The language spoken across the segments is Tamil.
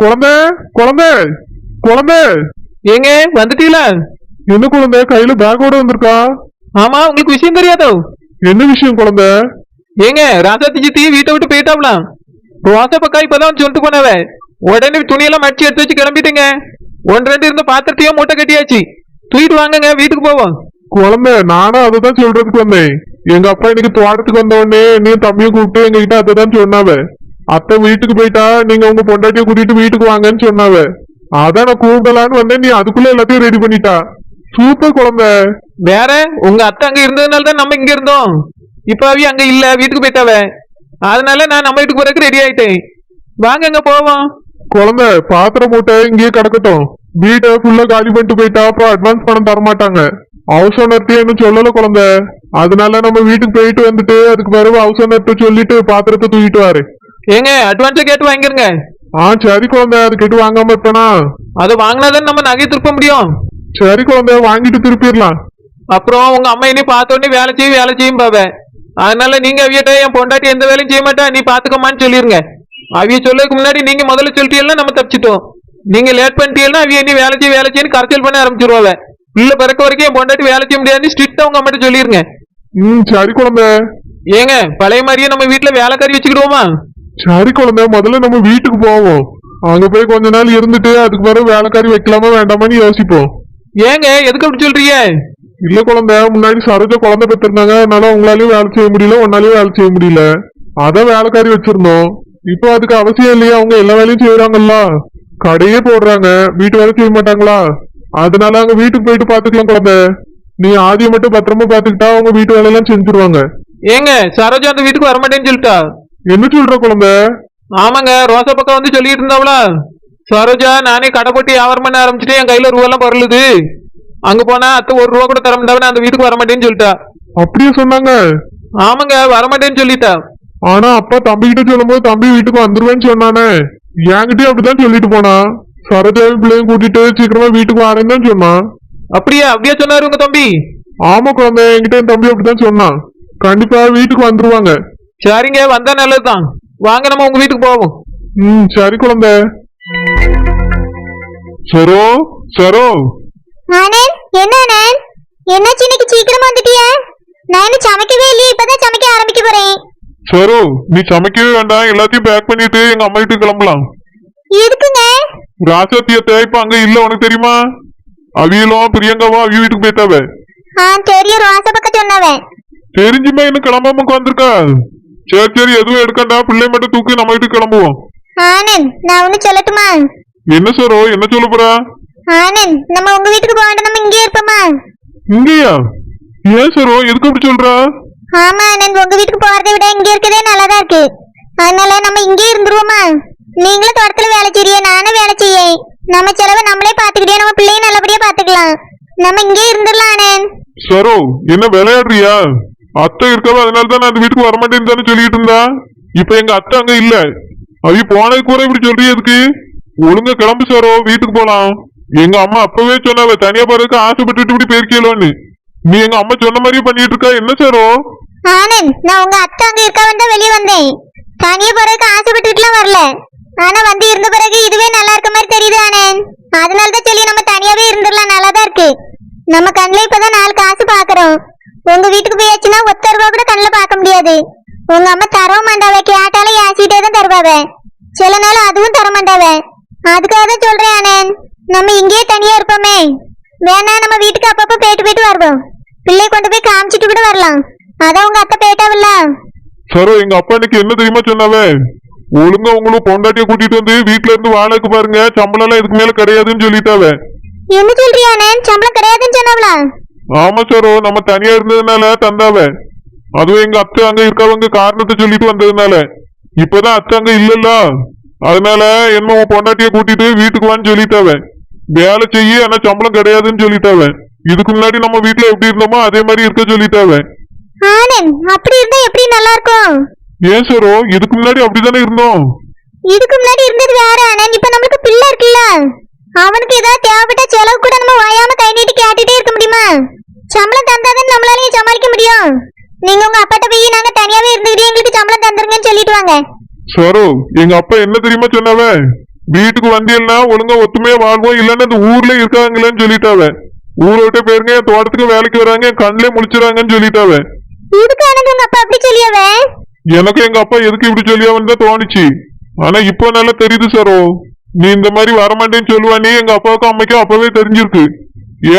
குழந்தை குழந்தை குழந்தை ஏங்க வந்துட்டீங்களா? என்ன குழந்தை கையில பேக்கோட வந்திருக்கா? ஆமா உங்களுக்கு விஷயம் தெரியாதோ? என்ன விஷயம் குழந்தை ஏங்க ராசாத்தி சித்தி வீட்டை விட்டு போயிட்டாவலாம் ரோசா பக்கா இப்பதான் சொல்லிட்டு போனவ. உடனே துணியெல்லாம் மடிச்சு எடுத்து வச்சு கிளம்பிட்டுங்க. ஒன்று ரெண்டு இருந்த பாத்திரத்தையும் மூட்டை கட்டியாச்சு. தூக்கிட்டு வாங்கங்க வீட்டுக்கு போவோம். குழந்தை நானும் அதை தான் சொல்றதுக்கு வந்தேன் எங்க அப்பா இன்னைக்கு தோட்டத்துக்கு வந்த உடனே நீ தம்பியும் கூப்பிட்டு எங்க கிட்ட அதை தான் சொன்னாவ அத்தை வீட்டுக்கு போயிட்டா நீங்க உங்க பொண்டாட்டிய கூட்டிட்டு வீட்டுக்கு வாங்கன்னு சொன்னாவ. அதான் நான் கூப்பிடலான்னு வந்தேன் நீ அதுக்குள்ள எல்லாத்தையும் ரெடி பண்ணிட்டா. சூப்பர் குழந்தை. வேற? உங்க அத்தை அங்க இருந்ததுனால தான் நம்ம இங்க இருந்தோம். இப்ப அவி அங்க இல்ல வீட்டுக்கு போயிட்டாவ. அதனால நான் நம்ம வீட்டுக்கு போறதுக்கு ரெடி ஆயிட்டேன். வாங்கங்க போவோம். குழந்தை பாத்திரம் மூட்டை இங்கேயே கிடக்கட்டும். வீட்டை ஃபுல்லா காலி பண்ணிட்டு போயிட்டா அப்புறம் அட்வான்ஸ் பணம் தர மாட்டாங்க ஹவுஸ் ஓனர்ட்டே இன்னும் சொல்லல குழந்தை. அதனால நம்ம வீட்டுக்கு போயிட்டு வந்துட்டு அதுக்கு பிறகு ஹவுஸ் ஓனர்ட்ட சொல்லிட்டு பாத்திரத்தை தூக்கிட்டு வாரு. ஏங்க அட்வான்ஸை கேட்டு வாங்கிருங்க. ஆ சரி குழந்தை அது கேட்டு வாங்காம இருப்பேனா? அது வாங்கினாதான் நம்ம நகை திருப்ப முடியும். சரி குழந்தை வாங்கிட்டு திருப்பிடலாம். அப்புறம் உங்க அம்மா இனி பார்த்த உடனே வேலை செய்யும் வேலை செய்யும் பாவ. அதனால நீங்க அவியிட்ட என் பொண்டாட்டி எந்த வேலையும் செய்ய மாட்டா நீ பாத்துக்கமான்னு சொல்லிருங்க. அவிய சொல்லதுக்கு முன்னாடி நீங்க முதல்ல சொல்லிட்டீங்கன்னா நம்ம தப்பிச்சிட்டோம். நீங்க லேட் பண்ணிட்டீங்கன்னா அவிய இனி வேலை செய்ய வேலை செய்யு கரைச்சல் பண்ண ஆரம்பிச்சிருவாவ. இல்ல பிறக்க வரைக்கும் என் பொண்டாட்டி வேலை செய்ய முடியாது ஸ்ட்ரிக்டா உங்க அம்மாட்ட சொல்லிருங்க. ம் சரி குழந்தை. ஏங்க பழைய மாதிரியே நம்ம வீட்டுல வேலைக்காரி வச்சுக்கிடுவோமா? சரி குழந்தை முதல்ல நம்ம வீட்டுக்கு போவோம். அங்க போய் கொஞ்ச நாள் இருந்துட்டு அதுக்கு பிறகு வேலைக்காரி வைக்கலாமா வேண்டாமான்னு யோசிப்போம். ஏங்க எதுக்கு அப்படி சொல்றீங்க? இல்ல குழந்தை முன்னாடி சரோஜா குழந்தை பெற்றிருந்தாங்க. அதனால உங்களாலயும் வேலை செய்ய முடியல உன்னாலயும் வேலை செய்ய முடியல. அதான் வேலைக்காரி வச்சிருந்தோம். இப்போ அதுக்கு அவசியம் இல்லையா? அவங்க எல்லா வேலையும் செய்யறாங்கல்ல கடையே போடுறாங்க. வீட்டு வேலை செய்ய மாட்டாங்களா? அதனால அங்க வீட்டுக்கு போயிட்டு பாத்துக்கலாம் குழந்தை. நீ ஆதியை மட்டும் பத்திரமா பாத்துக்கிட்டா அவங்க வீட்டு வேலையெல்லாம் செஞ்சுருவாங்க. ஏங்க சரோஜா அந்த வீட்டுக்கு வரமாட்டேன்னு சொல்லிட்டா? என்ன சொல்ற குழந்தை ஆமாங்க ரோசா பக்கம் வந்து சொல்லிட்டு இருந்தாவளா சரோஜா நானே கடை போட்டு வியாபாரம் பண்ண ஆரம்பிச்சுட்டு என் கையில ரூபா எல்லாம் பொருளுது. அங்க போனா அத்தை ஒரு ரூபா கூட தர முடியாம அந்த வீட்டுக்கு வரமாட்டேன்னு சொல்லிட்டா. அப்படியே சொன்னாங்க. ஆமாங்க வரமாட்டேன்னு சொல்லிட்டா. ஆனா அப்பா தம்பி கிட்ட சொல்லும்போது தம்பி வீட்டுக்கு வந்துருவேன்னு சொன்னானே. என்கிட்டயும் அப்படிதான் சொல்லிட்டு போனா. சரோஜாவையும் பிள்ளையும் கூட்டிட்டு சீக்கிரமா வீட்டுக்கு வரேன்னு தான் சொன்னான். அப்படியா? அப்படியே சொன்னாரு உங்க தம்பி? ஆமா குழந்தை என்கிட்ட என் தம்பி அப்படிதான் சொன்னான். கண்டிப்பா வீட்டுக்கு வந்துருவாங்க. சரிங்க வந்தா நல்லதுதான். வாங்க நம்ம உங்க வீட்டுக்கு போவோம். ம் சரி குழந்தை. சரோ சரோ. ஆனந்த் என்ன ஆனந்த் என்னாச்சு இன்னைக்கு சீக்கிரமா வந்துட்டியா? நான் இன்னும் சமைக்கவே இல்லையே இப்பதான் சமைக்க ஆரம்பிக்க போறேன். சரோ நீ சமைக்கவே வேண்டாம். எல்லாத்தையும் பேக் பண்ணிட்டு எங்க அம்மா வீட்டுக்கு கிளம்பலாம். எதுக்குங்க? ராசாத்தியத்தை இப்ப அங்க இல்ல உனக்கு தெரியுமா? அவியலும் பிரியங்காவும் அவிய வீட்டுக்கு போயிட்டாவ ஆ தெரியும் ரோசா பக்கம் சொன்னவன். தெரிஞ்சுமே இன்னும் கிளம்பாம உட்காந்துருக்கா சரி சரி எதுவும் எடுக்கண்டா பிள்ளை மட்டும் தூக்கி நம்ம வீட்டுக்கு கிளம்புவோம் ஆனந்த் நான் ஒண்ணு சொல்லட்டுமா என்ன சரோ என்ன சொல்ல போறா ஆனந்த் நம்ம உங்க வீட்டுக்கு போக வேண்டாம் நம்ம இங்கே இருப்போமா இங்கயா ஏன் சரோ எதுக்கு அப்படி சொல்றா ஆமா ஆனந்த் உங்க வீட்டுக்கு போறதை விட இங்க இருக்கதே நல்லதா இருக்கு அதனால நம்ம இங்கே இருந்துருவோமா நீங்களும் தோட்டத்துல வேலை செய்ய நானும் வேலை செய்ய நம்ம செலவை நம்மளே பாத்துக்கிட்டே நம்ம பிள்ளையும் நல்லபடியா பாத்துக்கலாம் நம்ம இங்கே இருந்துடலாம் ஆனந்த் சரோ என்ன விளையாடுறியா அத்தை இருக்கவ அதனால தான் நான் அந்த வீட்டுக்கு வரமாட்டேன்னு தானே சொல்லிட்டு இருந்தா இப்ப எங்க அத்தை அங்க இல்ல. அவி போனது கூட இப்படி சொல்றிய எதுக்கு? ஒழுங்கா கிளம்பு சரோ வீட்டுக்கு போலாம். எங்க அம்மா அப்பவே சொன்னாவ தனியா போறதுக்கு ஆசைப்பட்டுட்டு இப்படி போயிருக்கீங்களோன்னு. நீ எங்க அம்மா சொன்ன மாதிரியே பண்ணிட்டு இருக்கா என்ன சரோ? ஆனந்த் நான் உங்க அத்தை அங்க இருக்கா தான் வெளியே வந்தேன். தனியா போறதுக்கு ஆசைப்பட்டுட்டுலாம் வரல. ஆனா வந்து இருந்த பிறகு இதுவே நல்லா இருக்க மாதிரி தெரியுது ஆனந்த். அதனால தான் சொல்லி நம்ம தனியாவே இருந்துடலாம் நல்லா தான் இருக்கு. நம்ம கண்ணுல இப்பதான் நாலு காசு பாக்குறோம். உங்க வீட்டுக்கு போயாச்சுன்னா ஒத்த ரூபா கூட கண்ணுல பார்க்க முடியாது. உங்க அம்மா தரவும் மாட்டாவ கேட்டாலும் ஏசிட்டே தான் தருவாவ. சில நாள் அதுவும் தர மாட்டாவ அதுக்காக தான் சொல்றேன் ஆனந்த் நம்ம இங்கேயே தனியா இருப்போமே. வேணா நம்ம வீட்டுக்கு அப்பப்ப போயிட்டு போயிட்டு வருவோம். பிள்ளை கொண்டு போய் காமிச்சிட்டு கூட வரலாம். அதான் உங்க அத்தை போயிட்டாவில்ல. சரோ எங்க அப்பா இன்னைக்கு என்ன தெரியுமா சொன்னாவே? ஒழுங்கா உங்களுக்கு பொண்டாட்டிய கூட்டிட்டு வந்து வீட்டுல இருந்து வாடகைக்கு பாருங்க. சம்பளம் எல்லாம் இதுக்கு மேல கிடையாதுன்னு சொல்லிட்டாவே. என்ன சொல்றியா சம்பளம் கிடையாதுன்னு சொன்னாவளா? ஆமா சரோ நம்ம தனியா இருந்ததுனால தந்தாவ. அதுவும் எங்க அத்தை அங்க இருக்கவங்க காரணத்தை சொல்லிட்டு வந்ததுனால. இப்பதான் அத்தை அங்க இல்லல்ல. அதனால என்ன உன் பொண்டாட்டிய கூட்டிட்டு வீட்டுக்கு வான்னு சொல்லிட்டாவ. வேலை செய்ய ஆனா சம்பளம் கிடையாதுன்னு சொல்லிட்டாவ. இதுக்கு முன்னாடி நம்ம வீட்டுல எப்படி இருந்தோமோ அதே மாதிரி இருக்க சொல்லிட்டாவ. அப்படி இருந்தா எப்படி நல்லா இருக்கும் ஏன் சரோ இதுக்கு முன்னாடி அப்படிதானே இருந்தோம்? இதுக்கு முன்னாடி இருந்தது வேற ஆனந்த். இப்ப நம்மளுக்கு பிள்ளை இருக்குல்ல. அவனுக்கு ஏதாவது தேவைப்பட்ட செலவு கூட நம்ம வாயாம கை நீட்டி கேட்டுட்டே இருக்க முடியுமா சம்பளம் தந்தாதான் நம்மளாலையும் சமாளிக்க முடியும் நீங்க உங்க அப்பாட்ட போய் நாங்க தனியாவே இருந்துக்கிட்டு எங்களுக்கு சம்பளம் தந்துருங்கன்னு சொல்லிட்டு வாங்க. சரோ எங்க அப்பா என்ன தெரியுமா சொன்னாவ? வீட்டுக்கு வந்தீங்கன்னா ஒழுங்கா ஒத்துமையா வாழ்வோம் இல்லைன்னா இந்த ஊர்ல இருக்காங்களேன்னு சொல்லிட்டாவ. ஊரை விட்டு போயிருங்க என் தோட்டத்துக்கு வேலைக்கு வராங்க என் கண்ணிலே முழிச்சிடறாங்கன்னு சொல்லிட்டாவ. இதுக்கு ஆனந்த் உங்க அப்பா அப்படி சொல்லியாவே? எனக்கு எங்க அப்பா எதுக்கு இப்படி சொல்லியாவன்னு தான் தோணுச்சு. ஆனா இப்போ நல்லா தெரியுது சரோ. நீ இந்த மாதிரி வரமாட்டேன்னு சொல்லுவா நீ எங்க அப்பாவுக்கும் அம்மைக்கும் அப்பவே தெரிஞ்சிருக்கு.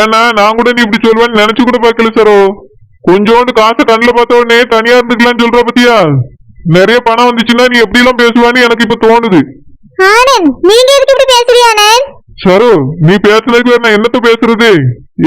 ஏன்னா நான் கூட நீ இப்படி சொல்லுவேன்னு நினைச்சு கூட பார்க்கல சரோ. கொஞ்சோண்டு காசை கண்ணில் பார்த்த உடனே தனியா இருந்துக்கலாம்னு சொல்ற பத்தியா? நிறைய பணம் வந்துச்சுன்னா நீ எப்படி எல்லாம் பேசுவான்னு எனக்கு இப்ப தோணுது. ஆனந்த் நீங்க எதுக்கு இப்படி பேசுறீங்க ஆனந்த்? சரோ நீ பேசுறதுக்கு வேற நான் என்னத்த பேசுறது?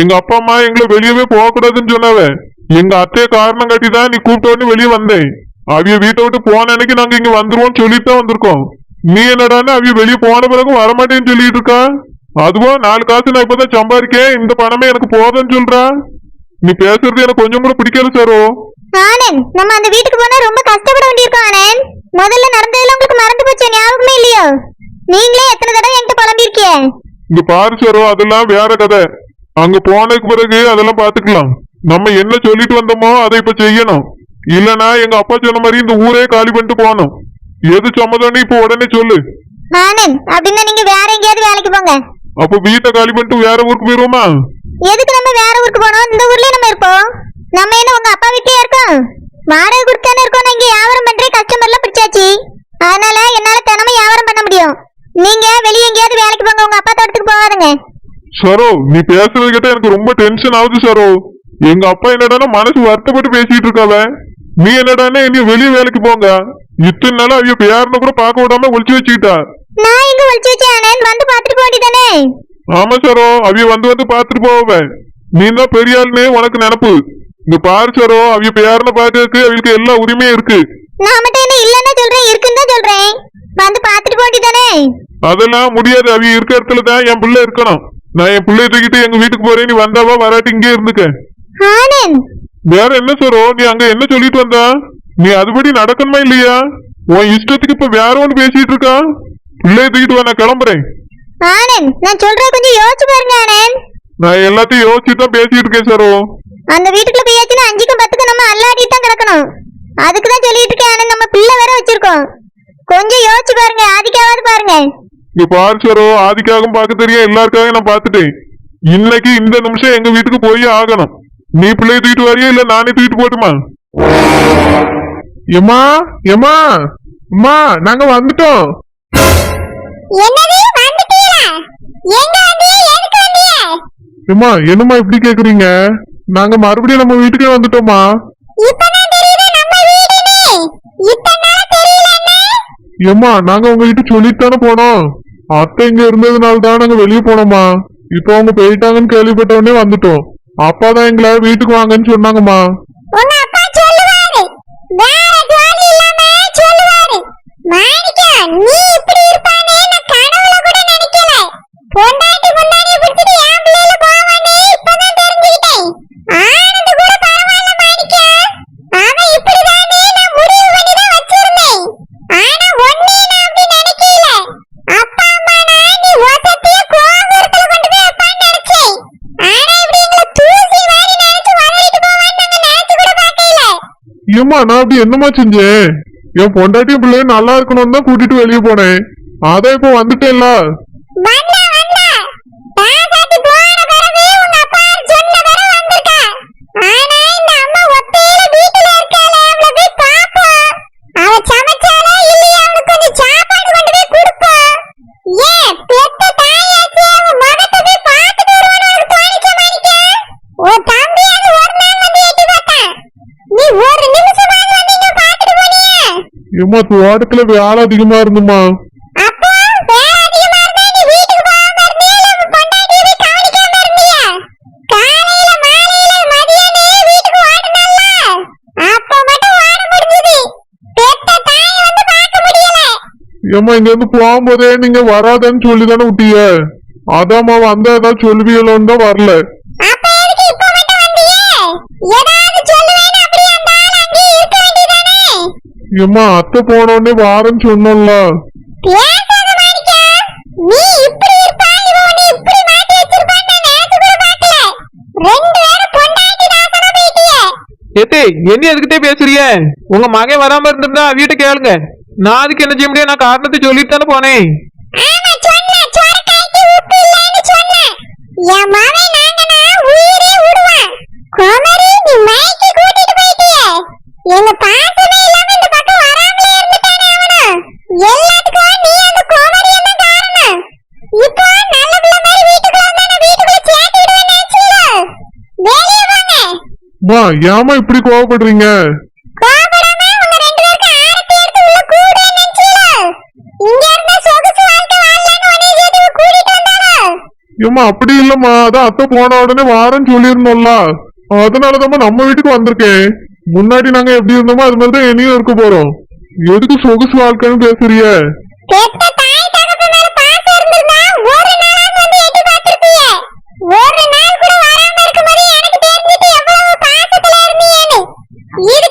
எங்க அப்பா அம்மா எங்களை வெளியவே போக கூடாதுன்னு சொன்னாவ. எங்க அத்தைய காரணம் காட்டி தான் நீ கூப்பிட்ட உடனே வெளியே வந்தேன். அவிய வீட்டை விட்டு போன அன்னைக்கு நாங்க இங்க வந்துருவோம்னு சொல்லிட்டு தான் வந்திருக்கோம். நீ என்னடான்னு அவிய வெளியே போன பிறகு வரமாட்டேன்னு சொல்லிட்டு இருக்கா? அதுவும் நாலு காசு நான் இப்பதான் சம்பாதிக்கேன் இந்த பணமே எனக்கு போதும்னு சொல்றா? நீ பேசுறது எனக்கு கொஞ்சம் கூட பிடிக்கல சரோ. ஆனந்த் நம்ம அந்த வீட்டுக்கு போனா ரொம்ப கஷ்டப்பட வேண்டியிருக்கோம் ஆனந்த். முதல்ல நடந்ததெல்லாம் உங்களுக்கு மறந்து போச்சு ஞாபகமே இல்லையோ? நீங்களே எத்தனை தடவை என்கிட்ட புலம்பிருக்கீங்க இங்க பாரு சரோ அதெல்லாம் வேற கதை. அங்க போனதுக்கு பிறகு அதெல்லாம் பாத்துக்கலாம். நம்ம என்ன சொல்லிட்டு வந்தோமோ அதை இப்ப செய்யணும். இல்லனா எங்க அப்பா சொன்ன மாதிரி இந்த ஊரே காலி பண்ணிட்டு போகணும். எது சம்மதம்னு இப்ப உடனே சொல்லு. ஆனந்த் அப்படின்னா நீங்க வேற எங்கேயாவது வேலைக்கு போங்க. அப்ப வீட்டை காலி பண்ணிட்டு வேற ஊருக்கு போயிருவோமா? எதுக்கு நம்ம வேற ஊருக்கு போனோம் இந்த ஊர்லயே நம்ம இருப்போம். நம்ம என்ன உங்க அப்பா வீட்லயே இருக்கோம்? வாடகை கொடுத்தானே இருக்கோம். நான் இங்க வியாபாரம் பண்றேன் கஸ்டமர்லாம் பிடிச்சாச்சு. அதனால என்னால தினமும் வியாபாரம் பண்ண முடியும். நீங்க வெளியே எங்கேயாவது வேலைக்கு போங்க. உங்க அப்பா தோட்டத்துக்கு போகாதுங்க. சரோ நீ பேசுறது கிட்ட எனக்கு ரொம்ப டென்ஷன் ஆகுது சரோ எங்க அப்பா என்னடான்னா மனசு வருத்தப்பட்டு பேசிட்டு இருக்காவ. நீ என்னடான்னா என்னைய வெளியே வேலைக்கு போங்க. இத்தனை நாள் அவிய பேரனை கூட பார்க்க விடாம ஒளிச்சு வச்சுக்கிட்டா. நான் எங்க ஒளிச்சு வச்சேன் வந்து பாத்துட்டு போக வேண்டியதானே? ஆமா சரோ அவிய வந்து வந்து பாத்துட்டு போவ. நீ தான் பெரிய ஆளுன்னு உனக்கு நினப்பு. இங்க பாரு சரோ அவிய பேரனை பாக்குறதுக்கு அவளுக்கு எல்லா உரிமையும் இருக்கு. நான் மட்டும் என்ன இல்லன்னு சொல்றேன் இருக்குன்னு தான் சொல்றேன். வந்து பாத்துட்டு போக வேண்டியதானே அதெல்லாம் முடியாது அவிய இருக்க இடத்துல தான் என் பிள்ளை இருக்கணும். நான் என் பிள்ளைய தூக்கிட்டு எங்க வீட்டுக்கு போறேன் நீ வந்தாவா வராட்டி இங்கே இருந்துக்க. ஆனந்த் வேற என்ன சரோ நீ அங்க என்ன சொல்லிட்டு வந்தா? நீ அதுபடி நடக்கணுமா இல்லையா? உன் இஷ்டத்துக்கு இப்ப வேற ஒன்று பேசிட்டு இருக்கா? பிள்ளைய தூக்கிட்டு வா நான் கிளம்புறேன். ஆனந்த் நான் சொல்றத கொஞ்சம் யோசிச்சு பாருங்க ஆனந்த். நான் எல்லாத்தையும் யோசிச்சுட்டு தான் பேசிட்டு இருக்கேன் சரோ. அந்த வீட்டுக்குள்ள போயாச்சுன்னா அஞ்சுக்கும் பத்துக்கும் நம்ம அல்லாடிட்டு தான் கிடக்கணும். அதுக்கு தான் சொல்லிட்டு இருக்கேன் ஆனந்த். நம்ம பிள்ளை வேற வச்சிருக்கோம். கொஞ்சம் யோசிச்சு பாருங்க ஆதிக்காவது பாருங்க. இங்க பாரு சரோ. ஆதிக்காகவும் பார்க்க தெரியும். எல்லாருக்காகவும் நான் பார்த்துட்டேன். இன்னைக்கு இந்த நிமிஷம் எங்க வீட்டுக்கு போய் ஆகணும். நீ பிள்ளைய தூக்கிட்டு வரியா இல்ல நானே தூக்கிட்டு போட்டுமா? எம்மா எம்மா அம்மா நாங்க வந்துட்டோம். எம்மா என்னம்மா இப்படி கேக்குறீங்க? நாங்க மறுபடியும் நம்ம வீட்டுக்கே வந்துட்டோமா ஏம்மா நாங்க உங்ககிட்ட சொல்லிட்டு போனோம். அத்தை இங்க இருந்ததுனால தான் நாங்க வெளியே போனோமா இப்போ அவங்க போயிட்டாங்கன்னு கேள்விப்பட்ட உடனே வந்துட்டோம். அப்பா தான் எங்களை வீட்டுக்கு வாங்கன்னு சொன்னாங்கம்மா. உங்க அப்பா சொல்லுவாரு வேற ஜோலி இல்லாம சொல்லுவாரு மாணிக்கம் நீ இப்படி இருப்பானே நான் கனவுல கூட நினைக்கல பொண்டாட்டி முன்னாடி பிடிச்சிட்டு என் பிள்ளைல போவானே இப்பதான் தெரிஞ்சுக்கிட்டேன் ஆனந்து கூட பரவாயில்ல மாணிக்கம் அவன் இப்படிதானே நான் முடிவு பண்ணி தான் வச்சிருந்தேன் ஆனா ஒன்னே நான் அப்படி நினைக்கல அப்பா அம்மா நான் நீ ஒசத்திய கோபுரத்துல கொண்டு போய் வைப்பான்னு நினைச்சேன் ஆனா இப்படி எங்களை தூசி மாதிரி நினைச்சு வளரிட்டு போவான்னு நாங்க நினைச்சு கூட பார்க்கல ஏமா நான் அப்படி என்னம்மா செஞ்சேன்? என் பொண்டாட்டியும் பிள்ளையும் நல்லா இருக்கணும்னு தான் கூட்டிட்டு வெளியே போனேன். அதான் இப்போ வந்துட்டேன்ல வந்தா வந்தா தாத்தாக்கு போன பிறகு உங்க அப்பா சொன்ன பிறகு வந்திருக்கா ஆனா இந்த அம்மா ஒத்தையில வீட்டுல இருக்காளே அவளை போய் பாப்போம் அவ சமைச்சாலா இல்லையா அவளுக்கு கொஞ்சம் சாப்பாடு கொண்டு போய் கொடுப்போம் ஏன் பெத்த தாயாச்சு அவ முகத்தை போய் பார்த்துட்டு வருவான்னு உனக்கு தோணிச்ச மாணிக்க உன் தம்பி அது ஒரு நாள் வந்து எட்டி பார்த்தான் நீ ஒரு நிமிஷமாவது வந்து இங்க பார்த்துட்டு போனியே ஏம்மா தோட்டத்துல வேலை அதிகமா இருந்துமா அப்போ வேற அதிகமா இருந்தா நீ வீட்டுக்கு போகாம இருந்தியா இல்ல உன் பொண்டாட்டியை போய் கவனிக்காம இருந்தியா காலையில மாலையில மதியானே வீட்டுக்கு ஓடுனல்ல அப்ப மட்டும் ஓட முடிஞ்சது பெத்த தாயை வந்து பார்க்க முடியல. ஏம்மா இங்க இருந்து போகும்போதே நீங்க வராதன்னு சொல்லி தானே விட்டீங்க அதாம்மா வந்தா ஏதாவது சொல்லுவீங்களோன்னு தான் வரல. ஏதாவது எம்மா அத்தை போனோடனே வாரம் சொன்னோம்ல ஏத்தே என்ன எதுக்கிட்டே பேசுறிய? உங்க மகன் வராம இருந்திருந்தா வீட்டை கேளுங்க. நான் அதுக்கு என்ன செய்ய முடியும்? நான் காரணத்தை சொல்லிட்டு தானே போனேன். எங்க ஏமா இப்படி கோவப்படுறீங்க? ஏமா அப்படி இல்லம்மா. அதான் அத்தை போன உடனே வாரன்னு சொல்லியிருந்தோம்ல. அதனாலதான் நம்ம வீட்டுக்கு வந்திருக்கேன் முன்னாடி நாங்க எப்படி இருந்தோமோ அது மாதிரி தான் இனியும் இருக்க போறோம். எதுக்கு சொகுசு வாழ்க்கைன்னு பேசுறீங்க? வீடு